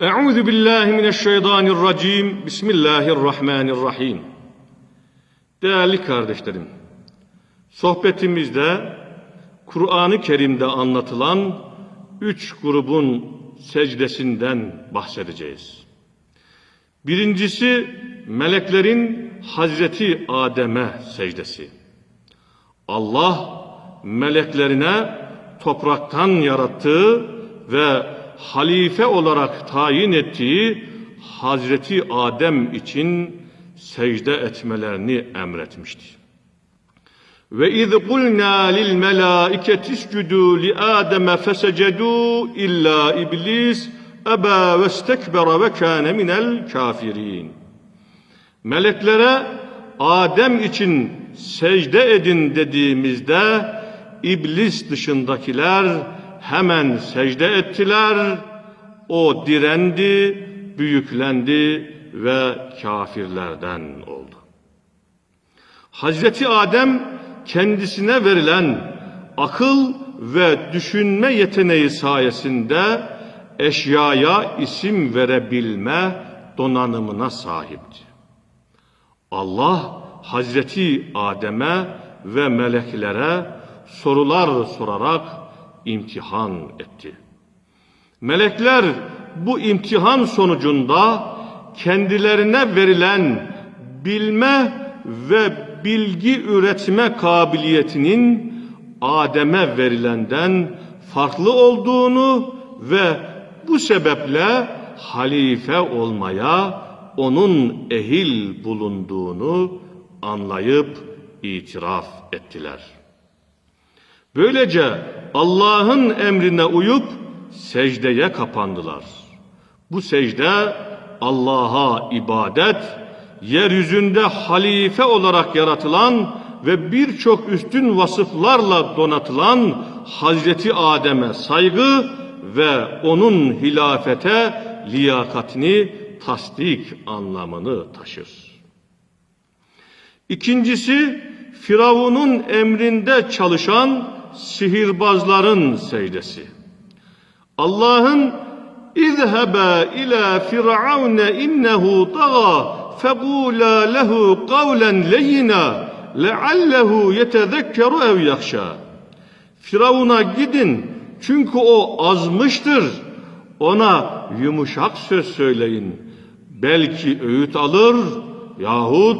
Euzu billahi mineşşeytanirracim. Bismillahirrahmanirrahim. Değerli kardeşlerim, sohbetimizde Kur'an-ı Kerim'de anlatılan üç grubun secdesinden bahsedeceğiz. Birincisi meleklerin Hazreti Adem'e secdesi. Allah meleklerine topraktan yarattığı ve halife olarak tayin ettiği Hazreti Adem için secde etmelerini emretmişti. Ve iz kulna lil melaiketi iscudu li Adem fesecedu illa iblis eba ve istekbera ve kâne minel kafirin. Meleklere Adem için secde edin dediğimizde iblis dışındakiler hemen secde ettiler. O direndi, büyüklendi ve kafirlerden oldu. Hazreti Adem kendisine verilen akıl ve düşünme yeteneği sayesinde eşyaya isim verebilme donanımına sahipti. Allah Hazreti Adem'e ve meleklere sorular sorarak imtihan etti. Melekler bu imtihan sonucunda kendilerine verilen bilme ve bilgi üretme kabiliyetinin Adem'e verilenden farklı olduğunu ve bu sebeple halife olmaya onun ehil bulunduğunu anlayıp itiraf ettiler. Böylece Allah'ın emrine uyup secdeye kapandılar. Bu secde Allah'a ibadet, yeryüzünde halife olarak yaratılan ve birçok üstün vasıflarla donatılan Hazreti Adem'e saygı ve onun hilafete liyakatini tasdik anlamını taşır. İkincisi, Firavun'un emrinde çalışan sihirbazların secdesi. Allah'ın İzhebe ila firavne innehu taga fekula lehu kavlen leyyina leallehu yetezekkeru ev yakşa. Firavun'a gidin çünkü o azmıştır. Ona yumuşak söz söyleyin. Belki öğüt alır yahut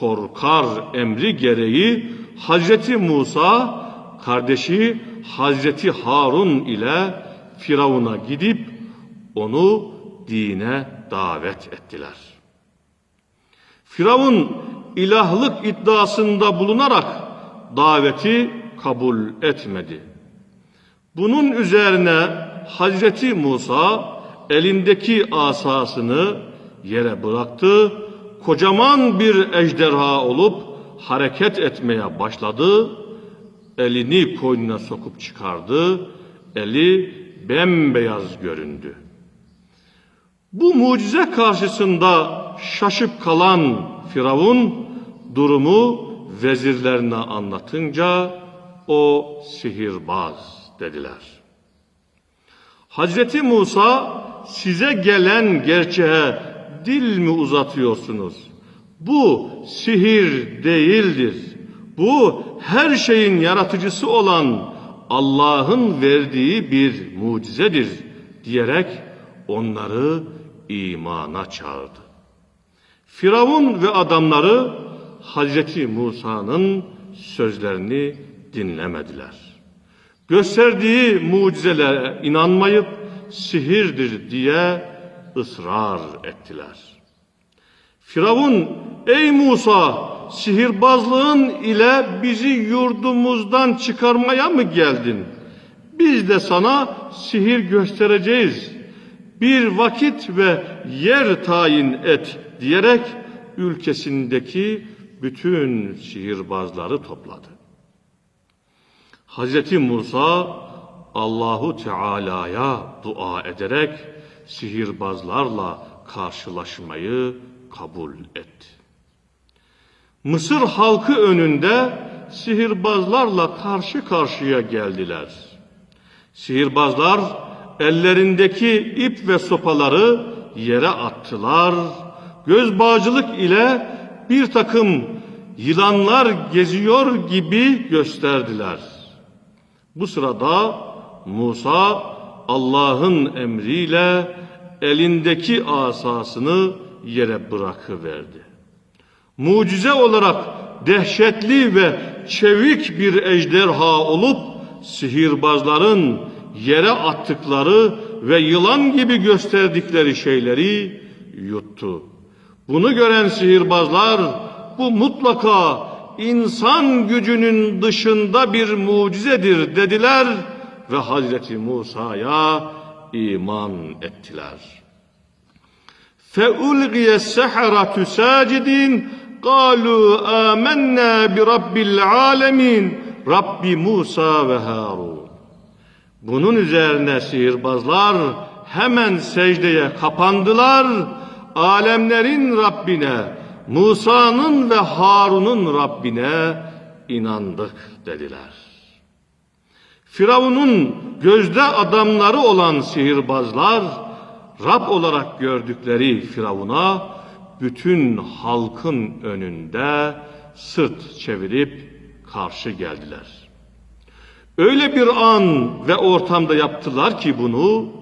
korkar emri gereği Hazreti Musa kardeşi Hazreti Harun ile Firavun'a gidip onu dine davet ettiler. Firavun ilahlık iddiasında bulunarak daveti kabul etmedi. Bunun üzerine Hazreti Musa elindeki asasını yere bıraktı, kocaman bir ejderha olup hareket etmeye başladı elini koynuna sokup çıkardı, eli bembeyaz göründü. Bu mucize karşısında şaşıp kalan Firavun durumu vezirlerine anlatınca o sihirbaz dediler. Hazreti Musa size gelen gerçeğe dil mi uzatıyorsunuz? Bu sihir değildir. Bu her şeyin yaratıcısı olan Allah'ın verdiği bir mucizedir diyerek onları imana çağırdı. Firavun ve adamları Hazreti Musa'nın sözlerini dinlemediler. Gösterdiği mucizelere inanmayıp sihirdir diye ısrar ettiler. Firavun ey Musa sihirbazlığın ile bizi yurdumuzdan çıkarmaya mı geldin? Biz de sana sihir göstereceğiz. Bir vakit ve yer tayin et diyerek ülkesindeki bütün sihirbazları topladı. Hazreti Musa Allahu Teala'ya dua ederek sihirbazlarla karşılaşmayı kabul etti. Mısır halkı önünde sihirbazlarla karşı karşıya geldiler. Sihirbazlar ellerindeki ip ve sopaları yere attılar. Göz bağcılık ile bir takım yılanlar geziyor gibi gösterdiler. Bu sırada Musa Allah'ın emriyle elindeki asasını yere bırakıverdi Mucize olarak dehşetli ve çevik bir ejderha olup sihirbazların yere attıkları ve yılan gibi gösterdikleri şeyleri yuttu. Bunu gören sihirbazlar bu mutlaka insan gücünün dışında bir mucizedir dediler ve Hazreti Musa'ya iman ettiler. فَاُلْغِيَ السَّحَرَةُ سَاجِدِينَ Kalu amennâ bi rabbil alemin. Rabbi Musa ve Harun. Bunun üzerine sihirbazlar hemen secdeye kapandılar. Alemlerin Rabbine, Musa'nın ve Harun'un Rabbine inandık dediler. Firavun'un gözde adamları olan sihirbazlar Rab olarak gördükleri Firavun'a bütün halkın önünde sırt çevirip karşı geldiler. Öyle bir an ve ortamda yaptılar ki bunu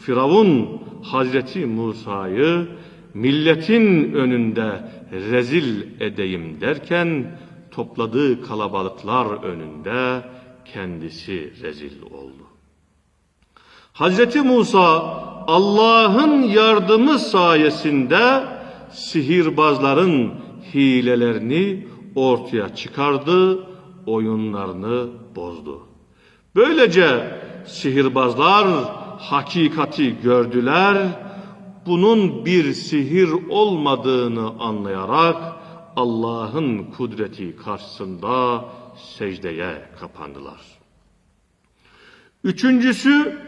Firavun Hazreti Musa'yı milletin önünde rezil edeyim derken topladığı kalabalıklar önünde kendisi rezil oldu. Hazreti Musa Allah'ın yardımı sayesinde sihirbazların hilelerini ortaya çıkardı, oyunlarını bozdu. Böylece sihirbazlar hakikati gördüler, bunun bir sihir olmadığını anlayarak Allah'ın kudreti karşısında secdeye kapandılar. Üçüncüsü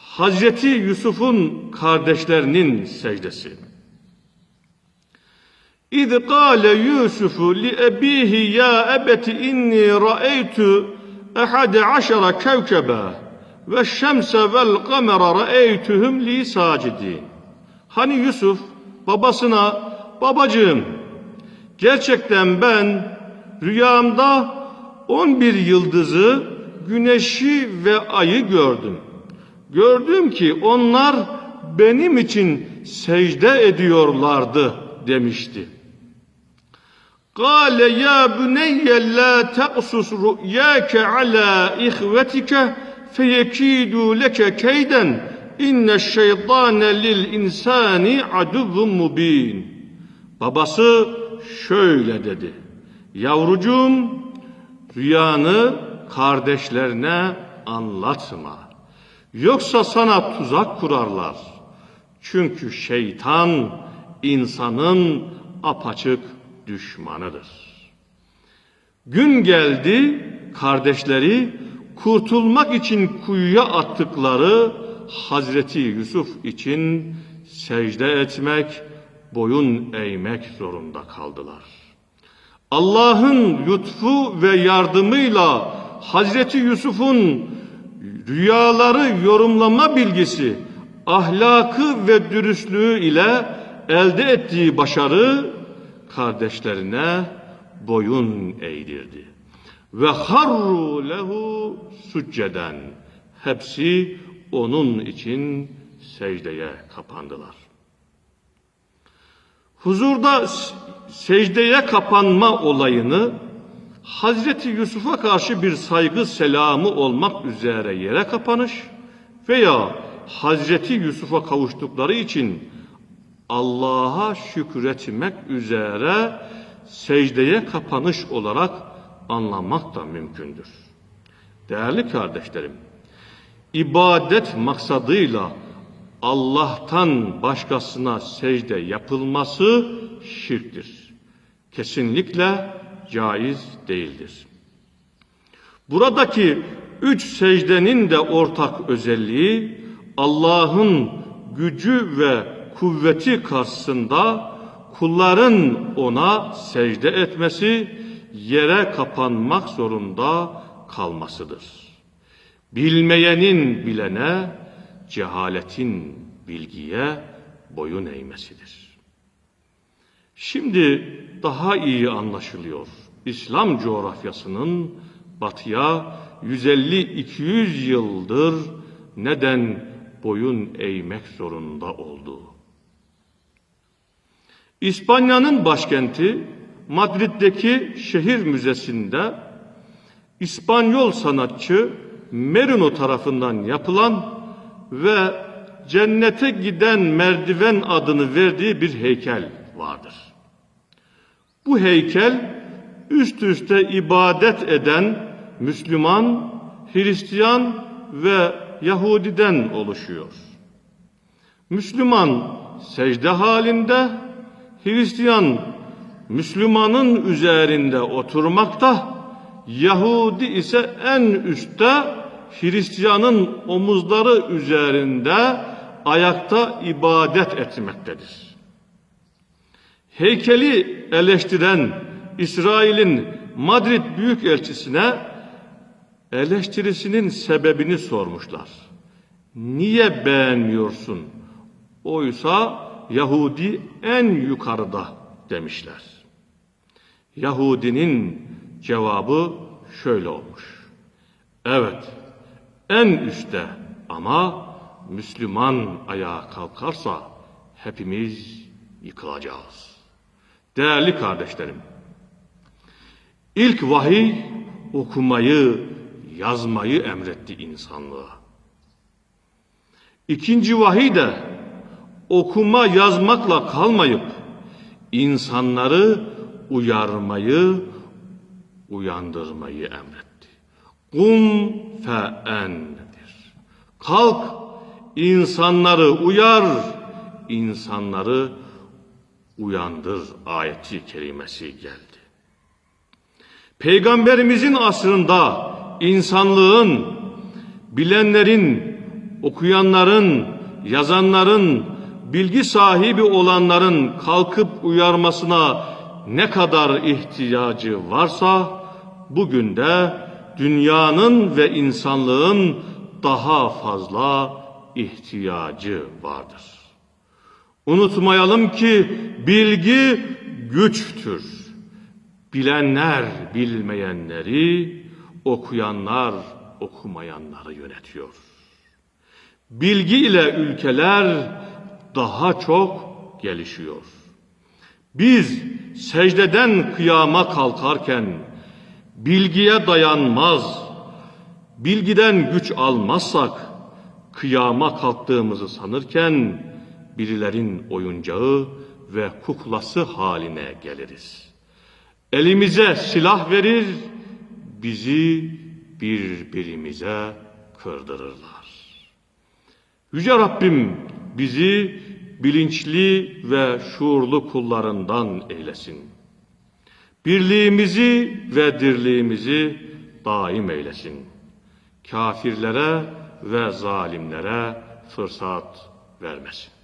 Hazreti Yusuf'un kardeşlerinin secdesi. Li ebihi ya ebeti inni ra'eytu ehade aşara kevkebe ve şemse vel kamera ra'eytuhum li sacidin. Hani Yusuf babasına babacığım gerçekten ben rüyamda 11 yıldızı, güneşi ve ayı gördüm. Gördüm ki onlar benim için secde ediyorlardı demişti. قال يا بني لا تقصص رؤياك على إخوتك فيكيدوا لك كيدا إن الشيطان للإنسان عدو مبين Babası şöyle dedi. Yavrucuğum rüyanı kardeşlerine anlatma. Yoksa sana tuzak kurarlar. Çünkü şeytan insanın apaçık düşmanıdır. Gün geldi kardeşleri kurtulmak için kuyuya attıkları Hazreti Yusuf için secde etmek, boyun eğmek zorunda kaldılar. Allah'ın lütfu ve yardımıyla Hazreti Yusuf'un rüyaları yorumlama bilgisi, ahlakı ve dürüstlüğü ile elde ettiği başarı kardeşlerine boyun eğdirdi. Ve harru lehu succeden. Hepsi onun için secdeye kapandılar. Huzurda secdeye kapanma olayını Hazreti Yusuf'a karşı bir saygı selamı olmak üzere yere kapanış veya Hazreti Yusuf'a kavuştukları için Allah'a şükretmek üzere secdeye kapanış olarak anlamak da mümkündür. Değerli kardeşlerim, ibadet maksadıyla Allah'tan başkasına secde yapılması şirktir. Kesinlikle caiz değildir. Buradaki üç secdenin de ortak özelliği Allah'ın gücü ve kuvveti karşısında kulların ona secde etmesi, yere kapanmak zorunda kalmasıdır. Bilmeyenin bilene, cehaletin bilgiye boyun eğmesidir. Şimdi daha iyi anlaşılıyor. İslam coğrafyasının batıya 150-200 yıldır neden boyun eğmek zorunda olduğu. İspanya'nın başkenti Madrid'deki şehir müzesinde İspanyol sanatçı Merino tarafından yapılan ve cennete giden merdiven adını verdiği bir heykel vardır. Bu heykel üst üste ibadet eden Müslüman, Hristiyan ve Yahudiden oluşuyor. Müslüman secde halinde, Hristiyan Müslümanın üzerinde oturmakta, Yahudi ise en üstte Hristiyanın omuzları üzerinde ayakta ibadet etmektedir. Heykeli eleştiren İsrail'in Madrid Büyükelçisi'ne eleştirisinin sebebini sormuşlar. Niye beğenmiyorsun? Oysa Yahudi en yukarıda demişler. Yahudinin cevabı şöyle olmuş. Evet, en üstte ama Müslüman ayağa kalkarsa hepimiz yıkılacağız. Değerli kardeşlerim, ilk vahiy okumayı, yazmayı emretti insanlığa. İkinci vahiy de okuma yazmakla kalmayıp insanları uyarmayı, uyandırmayı emretti. Kum fe'endir. Kalk insanları uyar, insanları uyandır ayeti kerimesi geldi. Peygamberimizin asrında insanlığın, bilenlerin, okuyanların, yazanların, bilgi sahibi olanların kalkıp uyarmasına ne kadar ihtiyacı varsa bugün de dünyanın ve insanlığın daha fazla ihtiyacı vardır. Unutmayalım ki bilgi güçtür. Bilenler bilmeyenleri, okuyanlar okumayanları yönetiyor. Bilgi ile ülkeler daha çok gelişiyor. Biz secdeden kıyama kalkarken bilgiye dayanmaz, bilgiden güç almazsak kıyama kalktığımızı sanırken birilerin oyuncağı ve kuklası haline geliriz. Elimize silah verir, bizi birbirimize kırdırırlar. Yüce Rabbim bizi bilinçli ve şuurlu kullarından eylesin. Birliğimizi ve dirliğimizi daim eylesin. Kafirlere ve zalimlere fırsat vermesin.